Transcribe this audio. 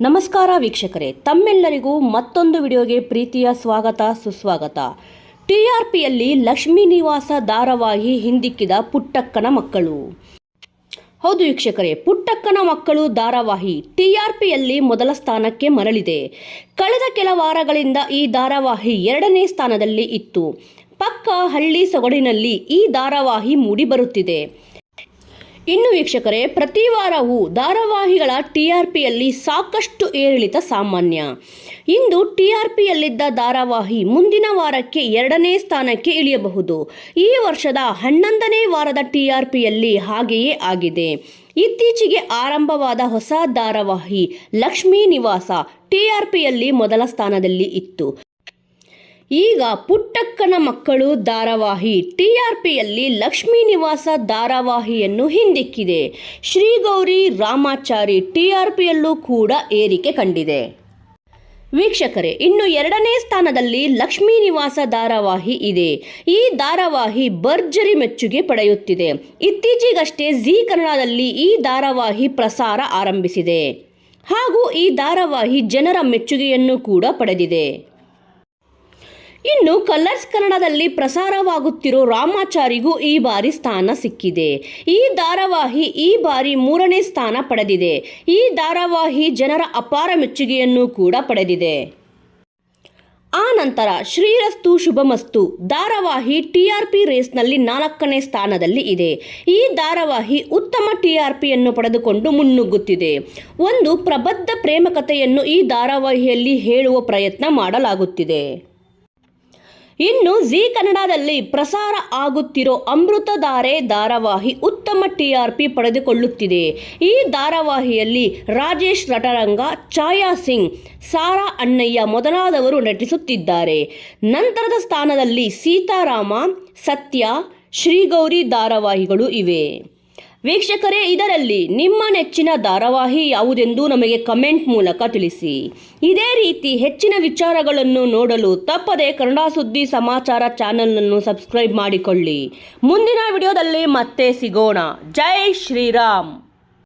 ನಮಸ್ಕಾರ ವೀಕ್ಷಕರೇ, ತಮ್ಮೆಲ್ಲರಿಗೂ ಮತ್ತೊಂದು ವಿಡಿಯೋಗೆ ಪ್ರೀತಿಯ ಸ್ವಾಗತ, ಸುಸ್ವಾಗತ. ಟಿಆರ್ಪಿಯಲ್ಲಿ ಲಕ್ಷ್ಮೀ ನಿವಾಸ ಧಾರಾವಾಹಿ ಹಿಂದಿಕ್ಕಿದ ಪುಟ್ಟಕ್ಕನ ಮಕ್ಕಳು. ಹೌದು ವೀಕ್ಷಕರೇ, ಪುಟ್ಟಕ್ಕನ ಮಕ್ಕಳು ಧಾರಾವಾಹಿ ಟಿಆರ್ಪಿಯಲ್ಲಿ ಮೊದಲ ಸ್ಥಾನಕ್ಕೆ ಮರಳಿದೆ. ಕಳೆದ ಕೆಲ ವಾರಗಳಿಂದ ಈ ಧಾರಾವಾಹಿ ಎರಡನೇ ಸ್ಥಾನದಲ್ಲಿ ಇತ್ತು. ಪಕ್ಕ ಹಳ್ಳಿ ಸೊಗಡಿನಲ್ಲಿ ಈ ಧಾರಾವಾಹಿ ಮೂಡಿಬರುತ್ತಿದೆ. ಇನ್ನು ವೀಕ್ಷಕರೇ, ಪ್ರತಿ ವಾರವೂ ಧಾರಾವಾಹಿಗಳ ಟಿಆರ್ಪಿಯಲ್ಲಿ ಸಾಕಷ್ಟು ಏರಿಳಿತ ಸಾಮಾನ್ಯ. ಇಂದು ಟಿಆರ್ಪಿಯಲ್ಲಿದ್ದ ಧಾರಾವಾಹಿ ಮುಂದಿನ ವಾರಕ್ಕೆ ಎರಡನೇ ಸ್ಥಾನಕ್ಕೆ ಇಳಿಯಬಹುದು. ಈ ವರ್ಷದ ಹನ್ನೊಂದನೇ ವಾರದ ಟಿಆರ್ಪಿಯಲ್ಲಿ ಹಾಗೆಯೇ ಆಗಿದೆ. ಇತ್ತೀಚೆಗೆ ಆರಂಭವಾದ ಹೊಸ ಧಾರಾವಾಹಿ ಲಕ್ಷ್ಮೀ ನಿವಾಸ ಟಿಆರ್ಪಿಯಲ್ಲಿ ಮೊದಲ ಸ್ಥಾನದಲ್ಲಿ ಇತ್ತು. ಈಗ ಪುಟ್ಟಕ್ಕನ ಮಕ್ಕಳು ಧಾರಾವಾಹಿ ಟಿಆರ್ಪಿಯಲ್ಲಿ ಲಕ್ಷ್ಮೀ ನಿವಾಸ ಧಾರಾವಾಹಿಯನ್ನು ಹಿಂದಿಕ್ಕಿದೆ. ಶ್ರೀಗೌರಿ ರಾಮಾಚಾರಿ ಟಿಆರ್ಪಿಯಲ್ಲೂ ಕೂಡ ಏರಿಕೆ ಕಂಡಿದೆ. ವೀಕ್ಷಕರೇ, ಇನ್ನು ಎರಡನೇ ಸ್ಥಾನದಲ್ಲಿ ಲಕ್ಷ್ಮೀ ನಿವಾಸ ಧಾರಾವಾಹಿ ಇದೆ. ಈ ಧಾರಾವಾಹಿ ಭರ್ಜರಿ ಮೆಚ್ಚುಗೆ ಪಡೆಯುತ್ತಿದೆ. ಇತ್ತೀಚೆಗಷ್ಟೇ ಜಿ ಕನ್ನಡದಲ್ಲಿ ಈ ಧಾರಾವಾಹಿ ಪ್ರಸಾರ ಆರಂಭಿಸಿದೆ. ಹಾಗೂ ಈ ಧಾರಾವಾಹಿ ಜನರ ಮೆಚ್ಚುಗೆಯನ್ನು ಕೂಡ ಪಡೆದಿದೆ. ಇನ್ನು ಕಲರ್ಸ್ ಕನ್ನಡದಲ್ಲಿ ಪ್ರಸಾರವಾಗುತ್ತಿರೋ ರಾಮಾಚಾರಿಗೂ ಈ ಬಾರಿ ಸ್ಥಾನ ಸಿಕ್ಕಿದೆ. ಈ ಧಾರಾವಾಹಿ ಈ ಬಾರಿ ಮೂರನೇ ಸ್ಥಾನ ಪಡೆದಿದೆ. ಈ ಧಾರಾವಾಹಿ ಜನರ ಅಪಾರ ಮೆಚ್ಚುಗೆಯನ್ನು ಕೂಡ ಪಡೆದಿದೆ. ಆ ನಂತರ ಶ್ರೀರಸ್ತು ಶುಭಮಸ್ತು. ಧಾರಾವಾಹಿ ಟಿಆರ್ಪಿ ರೇಸ್ನಲ್ಲಿ ನಾಲ್ಕನೇ ಸ್ಥಾನದಲ್ಲಿ ಇದೆ. ಈ ಧಾರಾವಾಹಿ ಉತ್ತಮ ಟಿಆರ್ಪಿಯನ್ನು ಪಡೆದುಕೊಂಡು ಮುನ್ನುಗ್ಗುತ್ತಿದೆ. ಒಂದು ಪ್ರಬದ್ಧ ಪ್ರೇಮಕಥೆಯನ್ನು ಈ ಧಾರಾವಾಹಿಯಲ್ಲಿ ಹೇಳುವ ಪ್ರಯತ್ನ ಮಾಡಲಾಗುತ್ತಿದೆ. ಇನ್ನು ಜಿ ಕನ್ನಡದಲ್ಲಿ ಪ್ರಸಾರ ಆಗುತ್ತಿರೋ ಅಮೃತಧಾರೆ ಧಾರಾವಾಹಿ ಉತ್ತಮ ಟಿಆರ್ಪಿ ಪಡೆದುಕೊಳ್ಳುತ್ತಿದೆ. ಈ ಧಾರಾವಾಹಿಯಲ್ಲಿ ರಾಜೇಶ್ ರಟರಂಗ ಛಾಯಾ ಸಿಂಗ್, ಸಾರಾ ಅಣ್ಣಯ್ಯ ಮೊದಲಾದವರು ನಟಿಸುತ್ತಿದ್ದಾರೆ. ನಂತರದ ಸ್ಥಾನದಲ್ಲಿ ಸೀತಾರಾಮ, ಸತ್ಯ, ಶ್ರೀಗೌರಿ ಧಾರಾವಾಹಿಗಳು ಇವೆ. ವೀಕ್ಷಕರೇ, ಇದರಲ್ಲಿ ನಿಮ್ಮ ನೆಚ್ಚಿನ ಧಾರಾವಾಹಿ ಯಾವುದೆಂದು ನಮಗೆ ಕಮೆಂಟ್ ಮೂಲಕ ತಿಳಿಸಿ. ಇದೇ ರೀತಿ ಹೆಚ್ಚಿನ ವಿಚಾರಗಳನ್ನು ನೋಡಲು ತಪ್ಪದೆ ಕನ್ನಡ ಸುದ್ದಿ ಸಮಾಚಾರ ಚಾನಲನ್ನು ಸಬ್ಸ್ಕ್ರೈಬ್ ಮಾಡಿಕೊಳ್ಳಿ. ಮುಂದಿನ ವಿಡಿಯೋದಲ್ಲಿ ಮತ್ತೆ ಸಿಗೋಣ. ಜೈ ಶ್ರೀರಾಮ್.